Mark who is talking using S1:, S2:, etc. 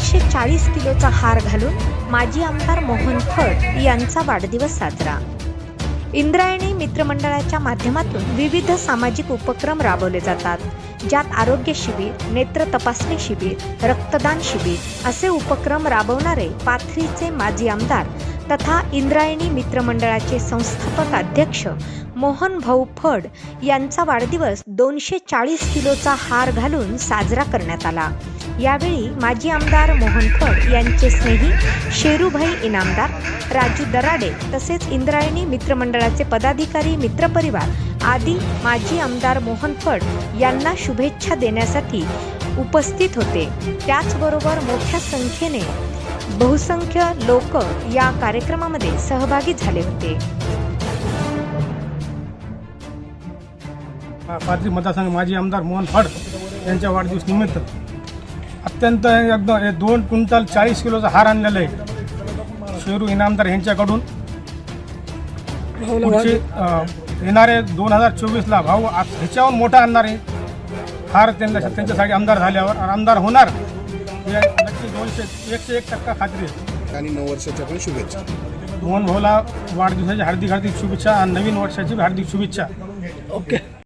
S1: दोनशे चाळीस किलोचा हार घालून माजी आमदार मोहन फड यांचा वाढदिवस साजरा. इंद्रायणी मित्रमंडळाच्या माध्यमातून विविध सामाजिक उपक्रम राबवले जातात. ज्यात आरोग्य शिबिर नेत्र तपासणी शिबिर रक्तदान शिबिर असे उपक्रम राबवणारे पाथरीचे माजी आमदार तथा इंद्रायणी मित्रमंडळाचे संस्थापक अध्यक्ष मोहन भाऊ फड यांचा वाढदिवस दोनशे चाळीस किलोचा हार घालून साजरा करण्यात आला. यावेळी माजी आमदार मोहन फड यांचे स्नेही शेरूभाई इनामदार राजू दराडे तसेच इंद्रायणी मित्रमंडळाचे पदाधिकारी मित्रपरिवार आदी माजी आमदार मोहन फड यांना शुभेच्छा देण्यासाठी उपस्थित होते. त्याचबरोबर मोठ्या संख्येने बहुसंख्य लोक या कार्यक्रमामध्ये सहभागी झाले होते.
S2: पाथरी मतदारसंघ माजी आमदार मोहन फड यांच्या वाढदिवस निमित्त अत्यंत एकदम हे दोन क्विंटल चाळीस किलोचा हार आणलेला आहे. शेरू इनामदार यांच्याकडून. पुढचे येणारे दोन हजार चोवीसला भाऊ ह्याच्याहून मोठा आणणार आहे. हार त्यांना त्यांच्यासाठी आमदार झाल्यावर आमदार होणार. हे नक्की दोनशे एकशे एक टक्का खात्री आहे.
S3: आणि नऊ वर्षाच्या पण शुभेच्छा.
S2: मोहन भाऊला वाढदिवसाची हार्दिक हार्दिक शुभेच्छा आणि नवीन वर्षाची हार्दिक शुभेच्छा.
S4: ओके.